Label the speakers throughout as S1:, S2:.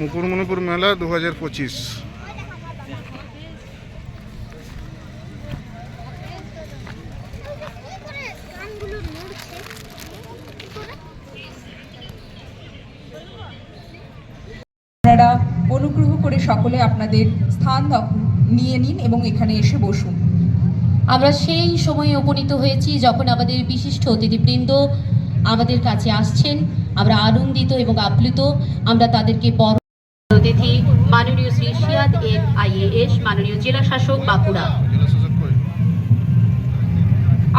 S1: মুকুটমণিপুর মেলা দু হাজার পঁচিশ।
S2: আপনারা অনুগ্রহ করে সকলে আপনাদের স্থান নিয়ে নিন এবং এখানে এসে বসুন।
S3: আমরা সেই সময়ে উপনীত হয়েছি যখন আমাদের বিশিষ্ট অতিথিবৃন্দ আমাদের কাছে আসছেন। আমরা আনন্দিত এবং আপ্লুত। আমরা তাদেরকে বড় অতিথি মাননীয় শ্রী সিয়াদ এন আইএএস মাননীয় জেলা শাসক বাঁকুড়া।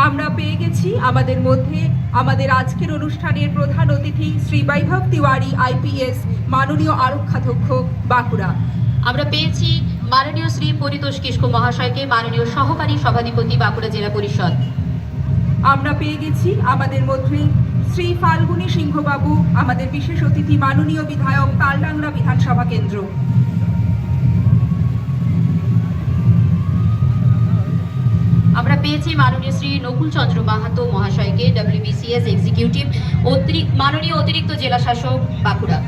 S2: আমরা পেয়ে গেছি আমাদের মধ্যে আমাদের আজকের অনুষ্ঠানের প্রধান অতিথি শ্রী বৈভব তিওয়ারি আইপিএস মাননীয় আরক্ষাধ্যক্ষ বাঁকুড়া।
S3: আমরা পেয়েছি মাননীয় শ্রী পরিতোষ কিস্কু মহাশয়কে মাননীয় সহকারী সভাধিপতি বাঁকুড়া জেলা পরিষদ।
S2: আমরা পেয়ে গেছি আমাদের মধ্যে শ্রী ফাল্গুনী সিংহবাবু, আমাদের বিশেষ অতিথি মাননীয় বিধায়ক তালডাংরা বিধানসভা কেন্দ্র।
S3: আমরা পেয়েছি মাননীয় শ্রী নকুল চন্দ্র মাহাতো মহাশয়কে ডব্লিউবিসিএস এক্সিকিউটিভ অতিরিক্ত মাননীয় অতিরিক্ত জেলা শাসক বাঁকুড়া।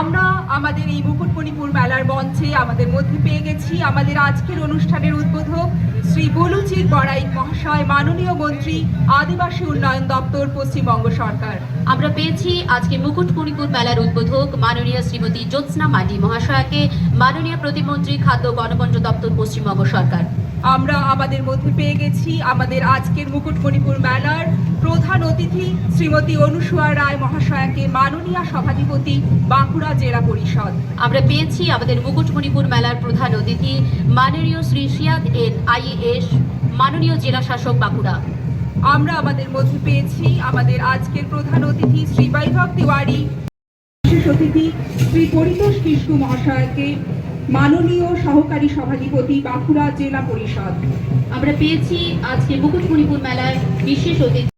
S2: আমরা আমাদের এই মুকুটমণিপুর মেলার মঞ্চে আমাদের মধ্যে পেয়ে গেছি আমাদের আজকের অনুষ্ঠানের উদ্বোধক শ্রী বলুচির বড়াই মহাশয়, মাননীয় মন্ত্রী, আদিবাসী উন্নয়ন দপ্তর, পশ্চিমবঙ্গ সরকার।
S3: আমরা পেয়েছি আজকে মুকুটমণিপুর মেলার উদ্বোধক মাননীয় শ্রীমতী জ্যোৎস্না মাডি মহাশয়াকে, মাননীয় প্রতিমন্ত্রী, খাদ্য গণপঞ্চ দপ্তর, পশ্চিমবঙ্গ সরকার।
S2: আমরা আমাদের মধ্যে পেয়ে গেছি আমাদের আজকের মুকুটমণিপুর মেলার প্রধান অতিথি শ্রীমতী অনুসুয়া রায় মহাশয়াকে মাননীয় সভাধিপতি বাঁকুড়া জেলা পরিষদ।
S3: আমরা পেয়েছি আমাদের মুকুটমণিপুর মেলার প্রধান অতিথি মাননীয় শ্রী সিয়াদ এন আইএএস মাননীয় জেলা শাসক বাঁকুড়া।
S2: আমরা আমাদের মধ্যে পেয়েছি আমাদের আজকের প্রধান অতিথি শ্রী বৈভব তিওয়ারি। বিশেষ অতিথি শ্রী পরিতোষ কিস্কু মহাশয়কে মাননীয় সহকারী সভাধিপতি বাঁকুড়া জেলা পরিষদ।
S3: আমরা পেয়েছি আজকে মুকুটমণিপুর মেলার বিশেষ অতিথি।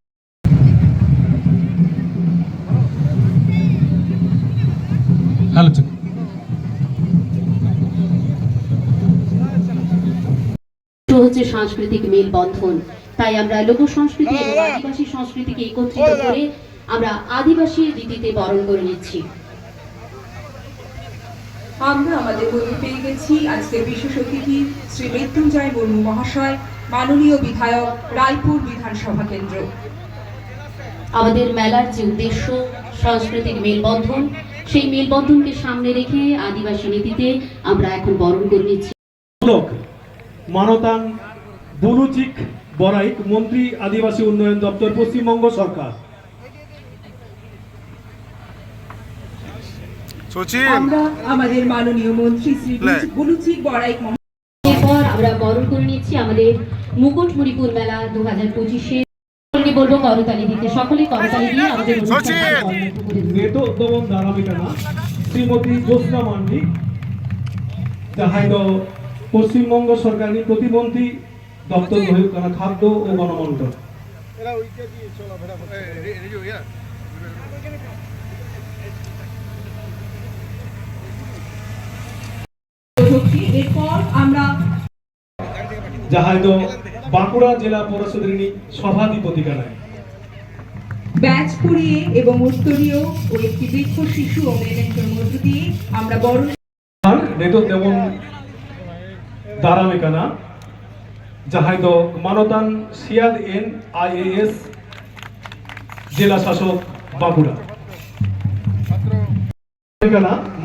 S3: হচ্ছে সাংস্কৃতিক মেলবন্ধন। তাই আমরা লোক সংস্কৃতি এবং আদিবাসী সংস্কৃতিকে একত্রিত করে আমরা আদিবাসী রীতিতে বরণ করে নিচ্ছি।
S2: আমরা আমাদের মধ্যে পেয়ে গেছি আজকের বিশেষ অতিথি শ্রী মৃত্যুঞ্জয় মুর্মু মহাশয় মাননীয় বিধায়ক রায়পুর বিধানসভা কেন্দ্র।
S3: আমাদের মেলার যে উদ্দেশ্য সাংস্কৃতিক মেলবন্ধন সেই মেলবন্ধনকে সামনে রেখে আদিবাসী নীতিতে আমরা এখন বরণ করে নিচ্ছি।
S4: মানতান বুলুচিক বরাইক মন্ত্রী আদিবাসী উন্নয়ন দপ্তর পশ্চিমবঙ্গ সরকার।
S2: আমরা আমাদের মাননীয় মন্ত্রী শ্রী বুলুচিক বড়াইক
S3: এরপর আমরা বরণ করে নিচ্ছি আমাদের মুকুটমণিপুর মেলা দু হাজার পঁচিশে বলব করতালি দিতে সকলে করতালি দিয়ে আমাদের অনুষ্ঠানকে
S1: সচিন!
S3: বরণ করে দিন।
S4: নেতো দমন ধারাবিকানা শ্রীমতী জ্যোৎস্না মান্ডি যাহাই পশ্চিমবঙ্গ সরকারি প্রতিমন্ত্রী দপ্তর খাদ্য ও গণমন্ত্রক
S2: এরপর আমরা
S4: যাহাই দ বাঁকুড়া জেলা পরিষদের সভাধিপতি কানায়
S2: ব্যাচ পরিয়ে এবং উত্তরীয় ও একটি বৃক্ষ শিশু ও মেয়েদের মধ্য দিয়ে আমরা বড়
S4: নেতো তেমন দ মানতান সিয়াদ এন আইএএস জেলা শাসক বাঁকুড়া।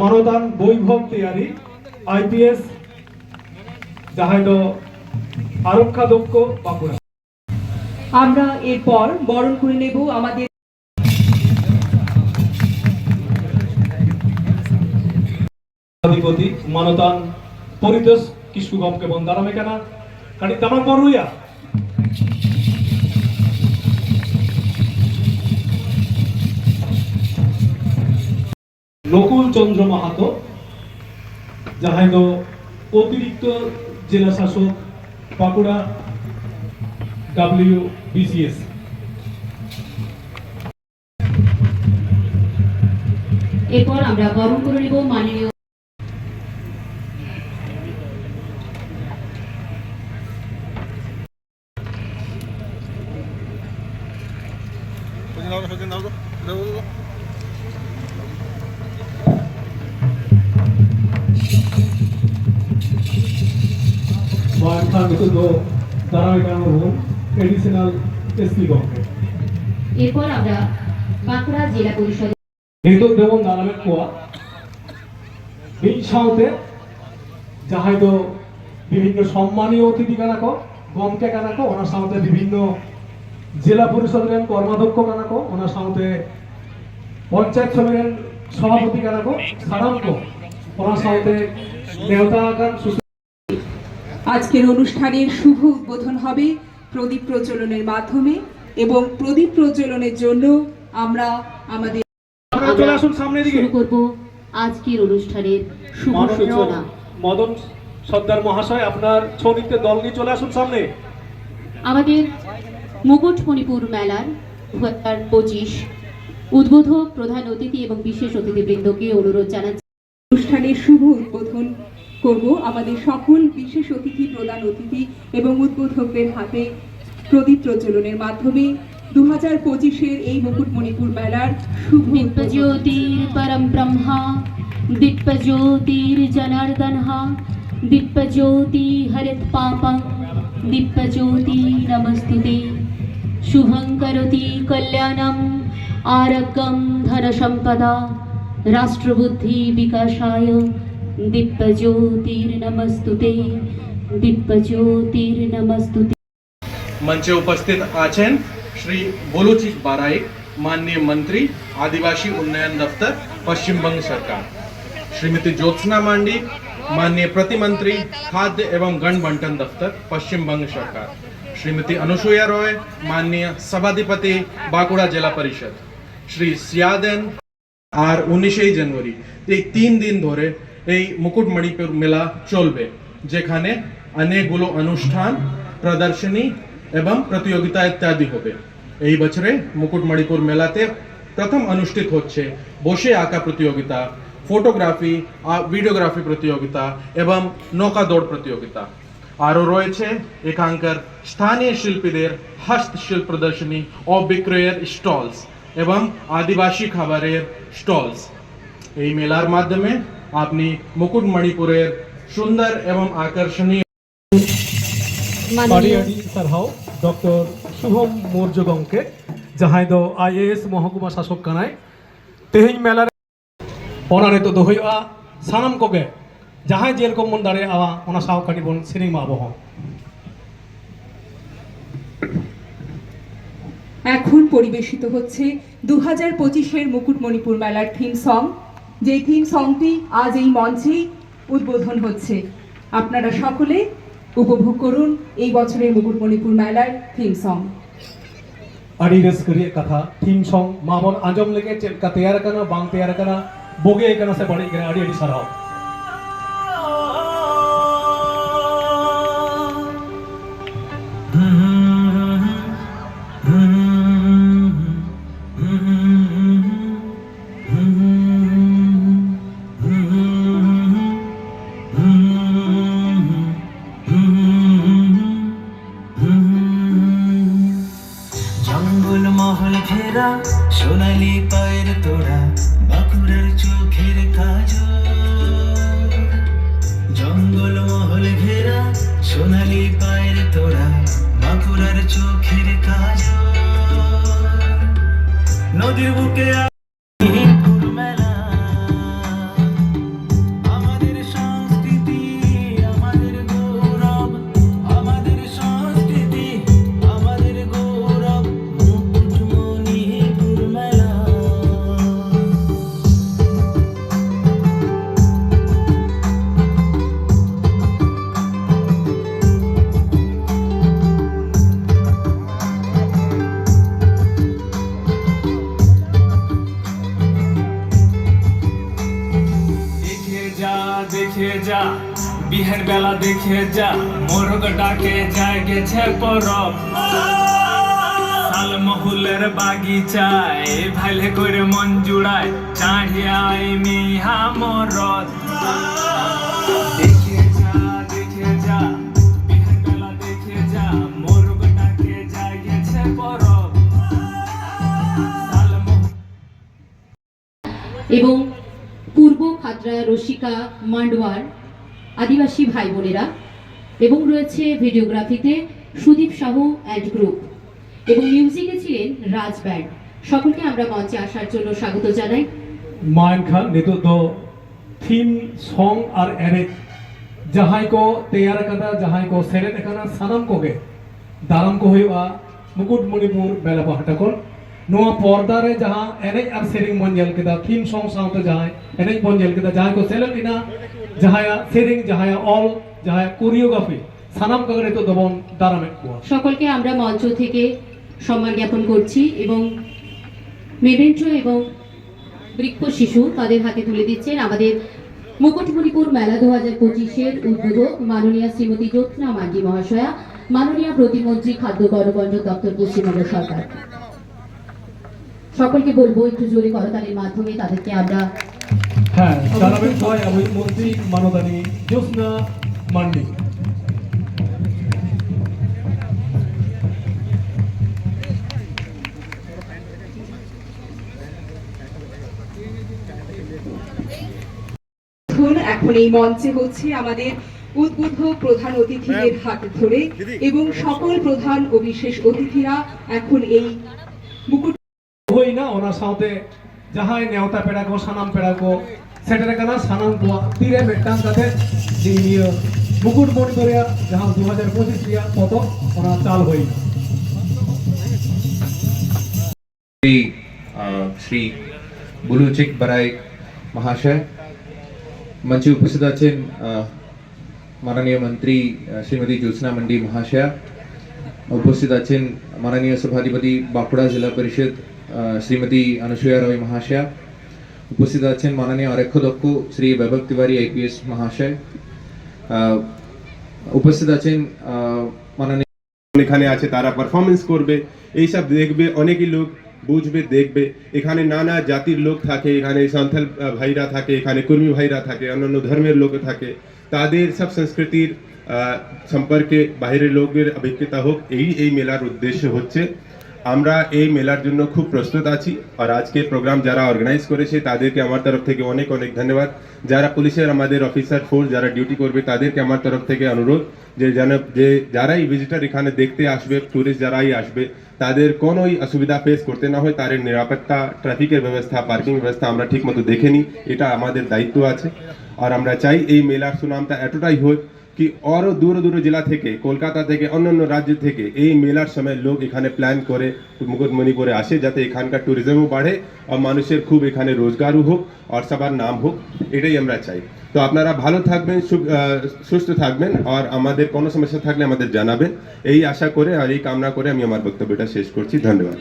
S4: মানতান বৈভব তেয়ারি আইপিএস যাহাই দ দক্ষ বাঁকুড়া।
S2: আমরা এরপর বরণ করে নেব আমাদের
S4: মানতান পরিতোষ কিশু গমকে বন্দারামে কেনা? কাটি তামাক বড়ুইয়া নকুল চন্দ্র মাহাতো যাহাই অতিরিক্ত জেলা শাসক বাঁকুড়া ডাব্লিউ বিসিএস
S3: এরপর আমরা বরণ করে নেব মাননীয়
S4: নিতর দেবন নারামের কুয়া। বিশাওতে সাঁতে যাহাই তো বিভিন্ন সম্মানীয় অতিথি কানাক, গমকে কানাক, ওনার সাথে বিভিন্ন জেলা পরিষদের কর্মাধ্যক্ষ কানাক, ওনার সাথে পঞ্চায়েত সমিতির সভাপতি কানাক, সাধারণত ওনার সাথে নেতা
S2: আজকের অনুষ্ঠানের শুভ উদ্বোধন হবে প্রদীপ প্রজ্বলনের মাধ্যমে এবং প্রদীপ প্রজ্বলনের জন্য আমরা আমাদের
S4: চলে আসুন সামনের দিকে।
S3: শুরু করব আজকের অনুষ্ঠানের শুভ সূচনা।
S4: মদন সর্দার মহাশয় আপনার ছৌ নৃত্যের দল নিয়ে চলে আসুন সামনে।
S3: আমাদের মুকুটমণিপুর মেলার দু হাজার পঁচিশ উদ্বোধক প্রধান অতিথি এবং বিশেষ অতিথিবৃন্দকে অনুরোধ জানাচ্ছি।
S2: অনুষ্ঠানের শুভ উদ্বোধন করব আমাদের সকল বিশেষ অতিথি প্রধান অতিথি এবং উদ্বোধকদের হাতে প্রদীপ প্রজ্বলনের মাধ্যমে। দু হাজার পঁচিশের এই মুকুটমণিপুর মেলার শুভ
S3: দিগ্গজ্যোতির পরম ব্রহ্মা দিগ্গজ্যোতির জনার্দনহ দিগ্গজ্যোতি হরিত পাপং দিগ্গজ্যোতি নমস্তুতে শুভং করতি কল্যাণম আরোগ্যম ধনসম্পদা রাষ্ট্রবুদ্ধি বিকাশায় দিব্যজ্যোতির নমস্তুতে
S5: দিব্যজ্যোতির নমস্তুতে মঞ্চে উপস্থিত আছেন श्री बोलूचिक बाराइक माननीय मंत्री आदिवासी उन्नयन दफ्तर पश्चिम बंग सरकार श्रीमती ज्योत्सना मांडी माननीय प्रतिमंत्री खाद्य एवं गण बंटन दफ्तर पश्चिम बंग सरकार श्रीमती अनुसुया रॉय माननीय सभाधिपति बांकुड़ा जिला परिषद श्री सियादेन আর উনিশেই জানুয়ারি এই তিন দিন ধরে এই মুকুটমণিপুর মেলা চলবে যেখানে অনেকগুলো অনুষ্ঠান প্রদর্শনী এবং প্রতিযোগিতা ইত্যাদি হবে। এই বছরে মুকুটমণিপুর মেলাতে প্রথম অনুষ্ঠিত হচ্ছে বসে আঁকা প্রতিযোগিতা, ফটোগ্রাফি ভিডিওগ্রাফি প্রতিযোগিতা এবং নৌকা দৌড় প্রতিযোগিতা। আরও রয়েছে এখানকার স্থানীয় শিল্পীদের হস্তশিল্প প্রদর্শনী ও বিক্রয়ের স্টলস এবং আদিবাসী খাবারের স্টলস। এই মেলার মাধ্যমে আপনি মুকুটমণিপুরের সুন্দর এবং আকর্ষণীয়
S4: আড়ি আড়ি সারহাও ডক্টর শুভম মৌর্য গমকে ᱡᱟᱦᱟᱸᱭ ᱫᱚ আইএএস মহকুমা শাসক ᱠᱟᱱᱟᱭ ᱛᱮᱦᱮᱧ ᱢᱮᱞᱟ ᱨᱮ ᱚᱱᱟ ᱱᱤᱛᱚᱜ ᱫᱚ ᱦᱩᱭᱩᱜᱼᱟ ᱥᱟᱱᱟᱢ ᱠᱚᱜᱮ ᱡᱟᱦᱟᱸᱭ ᱡᱮᱨᱚᱠᱚᱢ ᱵᱚᱱ ᱫᱟᱲᱮᱭᱟᱜᱼᱟ ᱚᱱᱟ ᱥᱟᱶ ᱠᱟᱹᱴᱤᱡ ᱵᱚᱱ ᱥᱮᱨᱮᱧ ᱢᱟ ᱟᱵᱚ ᱦᱚᱸ
S2: এখন পরিবেশিত হচ্ছে দু হাজার পঁচিশের মুকুটমণিপুর মেলার থিম সং যে থিম সংটি আজ এই মঞ্চেই উদ্বোধন হচ্ছে আপনারা সকলে উপভোগ করুন এই বছরের মুকুটমণিপুর মেলার থিম সং
S4: ᱟᱹᱰᱤ ᱨᱟᱹᱥᱠᱟᱹ ᱨᱮᱭᱟᱜ ᱠᱟᱛᱷᱟ ᱛᱷᱤᱢ ᱥᱚᱝ ᱢᱟ ᱵᱚᱱ ᱟᱸᱡᱚᱢ ᱞᱮᱜᱮ ᱪᱮᱫ ᱞᱮᱠᱟ ᱛᱮᱭᱟᱨ ᱟᱠᱟᱱᱟ ᱵᱟᱝ ᱛᱮᱭᱟᱨ ᱟᱠᱟᱱᱟ ᱵᱩᱜᱤ ᱟᱠᱟᱱᱟ ᱥᱮ ᱵᱟᱹᱲᱤᱡ ᱟᱠᱟᱱᱟ ᱟᱹᱰᱤ ᱟᱹᱰᱤ ᱥᱟᱨᱦᱟᱣ
S6: নদীর বুকে
S7: যা দেখে যা, বিহের বেলা দেখে যা, মোরগ ডাকে যায় গেছে পরব। মহুলের বাগিচায় ভাইলে করে মন জুড়ায় চাঢ়িয়াই মিহা মরদ। বেলা
S3: এবং আদ্রা রসিকা, মান্ডওয়ার, আদিবাসী ভাই বোনেরা এবং রয়েছে ভিডিওগ্রাফিতে সুদীপ সাহু অ্যান্ড গ্রুপ এবং মিউজিকে ছিলেন রাজ ব্যান্ড। সকলকে আমরা মঞ্চে আসার জন্য স্বাগত জানাই।
S4: মায়ন খান, নেতৃত্ব, থিম, সং আর অ্যারেঞ্জ যাহাই কো তৈয়ার কাদা যাহাই কো সেরে কানা সানাম কোকে দারাম কো হইবা মুকুটমণিপুর বেলা পাহাটা কর ᱱᱚᱣᱟ ᱯᱚᱨᱫᱟ ᱨᱮ ᱡᱟᱦᱟᱸ ᱮᱱᱮᱡ ᱟᱨ ᱥᱮᱨᱮᱧ ᱵᱚᱱ ᱧᱮᱞ ᱠᱮᱫᱟ ᱛᱷᱤᱢ ᱥᱚᱝ ᱥᱟᱶᱛᱮ ᱡᱟᱦᱟᱸᱭ ᱮᱱᱮᱡ ᱵᱚᱱ ᱧᱮᱞ ᱠᱮᱫᱟ ᱡᱟᱦᱟᱸᱭ ᱠᱚ ᱥᱮᱞᱮᱫ ᱮᱱᱟ ᱡᱟᱦᱟᱸᱭᱟᱜ ᱥᱮᱨᱮᱧ ᱡᱟᱦᱟᱸᱭᱟᱜ ᱚᱞ ᱡᱟᱦᱟᱸᱭᱟᱜ কোরিওগ্রাফি সানাম কাগর নিতো দবন দারামে কুয়া
S3: সকলকে আমরা মঞ্চ থেকে সম্মান জ্ঞাপন করছি এবং মেবেন্দ্র এবং বৃক্ষ শিশু তাদের হাতে তুলে দিচ্ছেন আমাদের মুকুটমণিপুর মেলা দু হাজার পঁচিশের উদ্বোধক মাননীয়া শ্রীমতী জ্যোৎস্না মান্ডি মহাশয়া, মাননীয় প্রতিমন্ত্রী খাদ্য, গণবন্টন দপ্তর পশ্চিমবঙ্গ সরকার। সকলকে বলব একটু জোরে করতালির মাধ্যমে তাদেরকে আমরা
S4: হ্যাঁ জানাবেন সবাই আমি মন্ত্রী মানদানি জ্যোৎস্না মান্ডি।
S2: এখন এখন এই মঞ্চে হচ্ছে আমাদের উদ্বুদ্ধ প্রধান অতিথিদের হাত ধরে এবং সকল প্রধান ও বিশেষ অতিথিরা এখন এই মুকুট
S4: ᱠᱟᱹᱢᱤᱱᱟ ᱚᱱᱟ ᱥᱟᱶᱛᱮ ᱡᱟᱦᱟᱸᱭ ᱱᱮᱣᱛᱟ ᱯᱮᱲᱟ ᱠᱚ ᱥᱟᱱᱟᱢ ᱯᱮᱲᱟ ᱠᱚ ᱥᱮᱴᱮᱨ ᱠᱟᱱᱟ ᱥᱟᱱᱟᱢ ᱠᱚᱣᱟᱜ ᱛᱤᱨᱮ ᱢᱤᱫᱴᱟᱝ ᱠᱟᱛᱮ ᱱᱤᱭᱟᱹ মুকুটমণিপুর যাহা দু
S8: হাজার পঁচিশ পদক ওরা চাল হই। শ্রী বুলুচিক বারাই মহাশয়, মঞ্চে উপস্থিত আছেন মাননীয় মন্ত্রী শ্রীমতী জ্যোৎস্না মান্ডি মহাশয়া, উপস্থিত আছেন মাননীয় সভাধিপতি বাঁকুড়া জেলা পরিষদ শ্রীমতী অনুসূয়া রয় মহাশয়া উপস্থিত আছেন মাননীয় অরক্ষদক্ষ শ্রী বৈভব তিওয়ারি আইপিএস মহাশয় উপস্থিত আছেন মাননীয়
S9: এখানে আছে, তারা পারফরমেন্স করবে, এইসব দেখবে, অনেকই লোক বুঝবে, দেখবে। এখানে নানা জাতির লোক থাকে, এখানে সান্থাল ভাইরা থাকে, এখানে কর্মী ভাইরা থাকে, অন্যান্য ধর্মের লোক থাকে। তাদের সব সংস্কৃতির সম্পর্কে বাইরের লোকের অভিজ্ঞতা হোক, এই এই মেলার উদ্দেশ্য হচ্ছে আমরা এই মেলার জন্য খুব প্রস্তুত আছি আর আজকে প্রোগ্রাম যারা অর্গানাইজ করেছে, তাদেরকে আমার তরফ থেকে অনেক অনেক ধন্যবাদ। যারা পুলিশের আমাদের অফিসার ফোর্স যারা ডিউটি করবে, তাদেরকে আমার তরফ থেকে অনুরোধ যে যেন যে যারাই ভিজিটার এখানে দেখতে আসবে টুরিস্ট যারাই আসবে, তাদের কোনোই অসুবিধা ফেস করতে না হয়। তাদের নিরাপত্তা ট্রাফিকের ব্যবস্থা পার্কিং ব্যবস্থা আমরা ঠিকমতো দেখে নিই। এটা আমাদের দায়িত্ব আছে। আর আমরা চাই এই মেলার সুনামটা এতটাই হোক কি আরও দূর দূর জেলা থেকে, কলকাতা থেকে, অন্যান্য রাজ্য থেকে এই মেলার সময় লোক এখানে প্ল্যান করে মুকুটমণিপুরে আসে যাতে এখানকার ট্যুরিজমও বাড়ে আর মানুষের খুব এখানে রোজগারও হোক আর সবার নাম হোক, এটাই আমরা চাই। তো আপনারা ভালো থাকবেন সুস্থ থাকবেন আর আমাদের কোনো সমস্যা থাকলে আমাদের জানাবেন। এই আশা করে আর এই কামনা করে আমি আমার বক্তব্যটা শেষ করছি। ধন্যবাদ।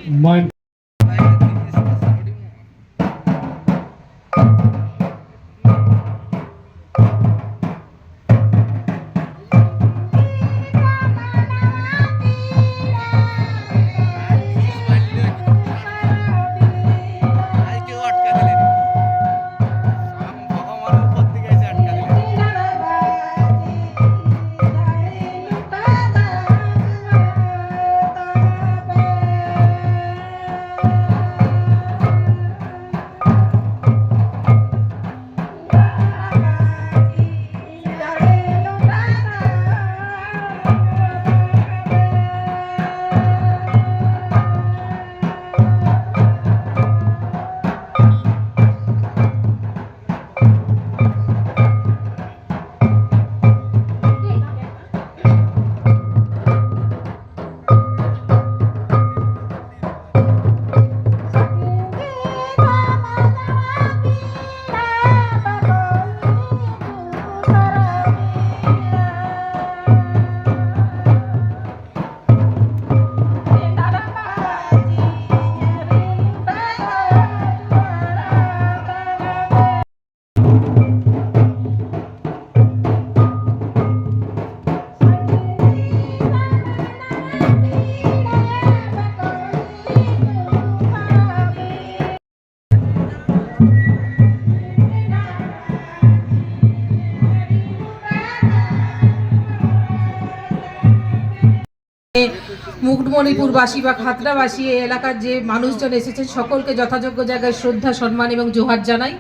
S10: মণিপুরবাসী বা খাতড়াবাসী এই এলাকার যে মানুষজন এসেছেন সকলকে যথাযোগ্য জায়গায় শ্রদ্ধা সম্মান এবং জোহার জানাই।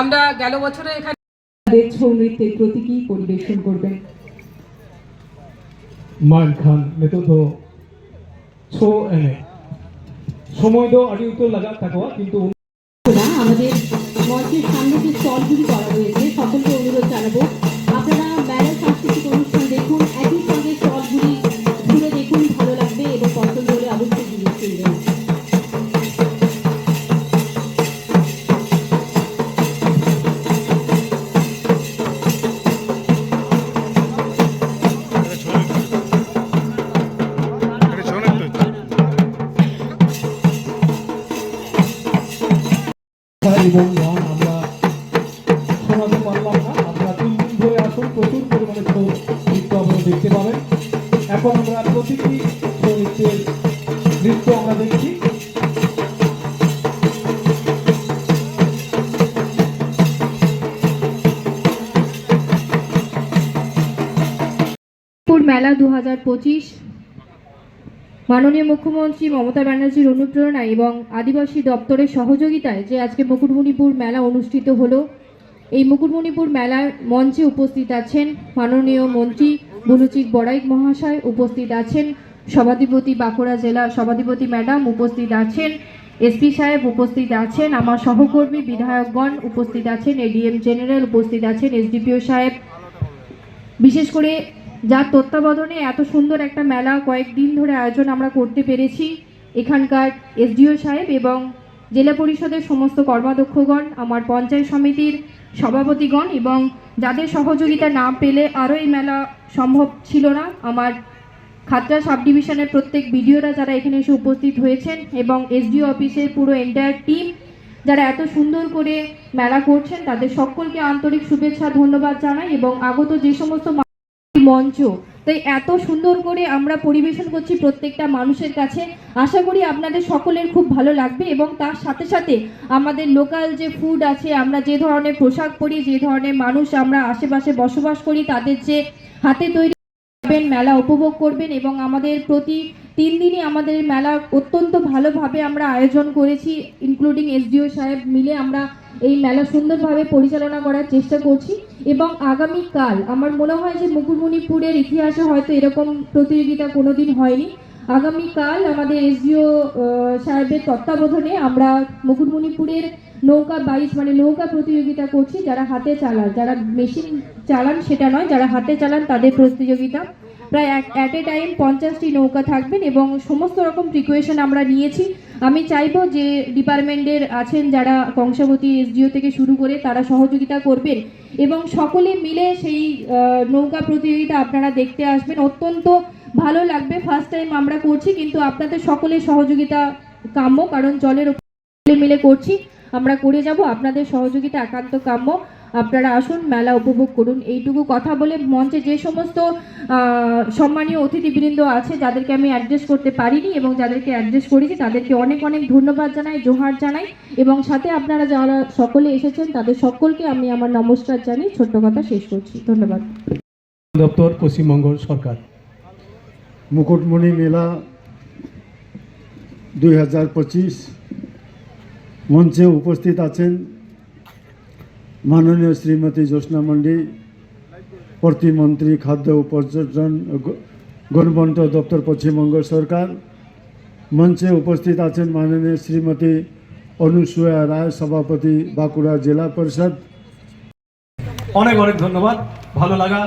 S10: আমরা গেল বছরে এখানে
S2: ছৌ নৃত্যের প্রতীকী পরিবেশন করবেন।
S4: मान खान नितोद छो एने समय दो अड़ी उतो लगा तकवा
S3: किंतु আমাদের মঞ্চের সামনে যে স্টলগুলি করা হয়েছে সকলকে অনুরোধ জানাব।
S11: মাননীয় মুখ্যমন্ত্রী মমতা ব্যানার্জির অনুপ্রেরণায় এবং আদিবাসী দপ্তরের সহযোগিতায় যে আজকে মুকুটমণিপুর মেলা অনুষ্ঠিত হলো, এই মুকুটমণিপুর মেলার মঞ্চে উপস্থিত আছেন মাননীয় মন্ত্রী বুলুচিক বড়াইক মহাশয়, উপস্থিত আছেন সভাধিপতি বাঁকুড়া জেলা সভাধিপতি ম্যাডাম, উপস্থিত আছেন এসপি সাহেব, উপস্থিত আছেন আমার সহকর্মী বিধায়কগণ, উপস্থিত আছেন এডিএম জেনারেল, উপস্থিত আছেন এসডিপিও সাহেব। বিশেষ করে যার তত্ত্বাবধানে এত সুন্দর একটা মেলা কয়েকদিন ধরে আয়োজন আমরা করতে পেরেছি। এখানকার এসডিও সাহেব এবং জেলা পরিষদের সমস্ত কর্মাধ্যক্ষগণ, আমার পঞ্চায়েত সমিতির সভাপতিগণ এবং যাদের সহযোগিতা না পেলে আরও এই মেলা সম্ভব ছিল না। আমার খাতড়া সাব ডিভিশনের প্রত্যেক বিডিওরা যারা এখানে এসে উপস্থিত হয়েছেন এবং এসডিও অফিসের পুরো এন্টায়ার টিম যারা এত সুন্দর করে মেলা করছেন, তাদের সকলকে আন্তরিক শুভেচ্ছা, ধন্যবাদ জানাই এবং আগত যে সমস্ত মঞ্চ। তাই এত সুন্দর করে আমরা পরিবেশন করছি প্রত্যেকটা মানুষের কাছে। আশা করি আপনাদের সকলের খুব ভালো লাগবে এবং তার সাথে সাথে আমাদের লোকাল যে ফুড আছে, আমরা যে ধরনের পোশাক পরি, যে ধরনের মানুষ আমরা আশেপাশে বসবাস করি, তাদের যে হাতে তৈরি মেলা উপভোগ করবেন এবং আমাদের প্রতি তিন দিনই আমাদের মেলা অত্যন্ত ভালোভাবে আমরা আয়োজন করেছি ইনক্লুডিং এসডিও সাহেব মিলে আমরা এই মেলা সুন্দরভাবে পরিচালনা করার চেষ্টা করছি। এবং আগামীকাল, আমার মনে হয় যে মুকুটমণিপুরের ইতিহাসে হয়তো এরকম প্রতিযোগিতা কোনোদিন হয়নি। আগামীকাল আমাদের এসডিও সাহেবের তত্ত্বাবধানে আমরা মুকুটমণিপুরের নৌকা বাইশ মানে নৌকা প্রতিযোগিতা করছি, যারা হাতে চালান, যারা মেশিন চালান সেটা নয়, যারা হাতে চালান তাদের প্রতিযোগিতা। প্রায় অ্যাট এ টাইম পঞ্চাশটি নৌকা থাকবেন এবং সমস্ত রকম প্রিকোয়েশন আমরা নিয়েছি। আমি চাইব যে ডিপার্টমেন্টের আছেন যারা কংসাবতী এসডিও থেকে শুরু করে তারা সহযোগিতা করবেন এবং সকলে মিলে সেই নৌকা প্রতিযোগিতা আপনারা দেখতে আসবেন। অত্যন্ত ভালো লাগবে ফার্স্ট টাইম আমরা করছি, কিন্তু আপনাদের সকলের সহযোগিতা কাম্য, কারণ জলের মিলে করছি। আমরা করে যাব, আপনাদের সহযোগিতা একান্ত কাম্য। আপনারা আসুন মেলা উপভোগ করুন। এইটুকু কথা বলে মঞ্চে যে সমস্ত সম্মানীয় অতিথিবৃন্দ আছে যাদেরকে আমি অ্যাড্রেস করতে পারিনি এবং যাদেরকে অ্যাড্রেস করেছি তাদেরকে অনেক অনেক ধন্যবাদ জানাই জোহার জানাই এবং সাথে আপনারা যারা সকলে এসেছেন তাদের সকলকে আমি আমার নমস্কার জানিয়ে ছোট্ট কথা শেষ করছি। ধন্যবাদ।
S4: দপ্তর পশ্চিমবঙ্গ সরকার।
S12: মুকুটমণি মেলা দুই হাজার পঁচিশ মঞ্চে উপস্থিত আছেন মাননীয় শ্রীমতী জ্যোৎস্না মণ্ডি, প্রতিমন্ত্রী খাদ্য ও পর্যটন গণবন্ট দপ্তর পশ্চিমবঙ্গ সরকার, মঞ্চে উপস্থিত আছেন মাননীয় শ্রীমতী অনুসূয়া রায়, সভাপতি বাঁকুড়া জেলা পরিষদ।
S4: অনেক অনেক ধন্যবাদ। ভালো লাগা।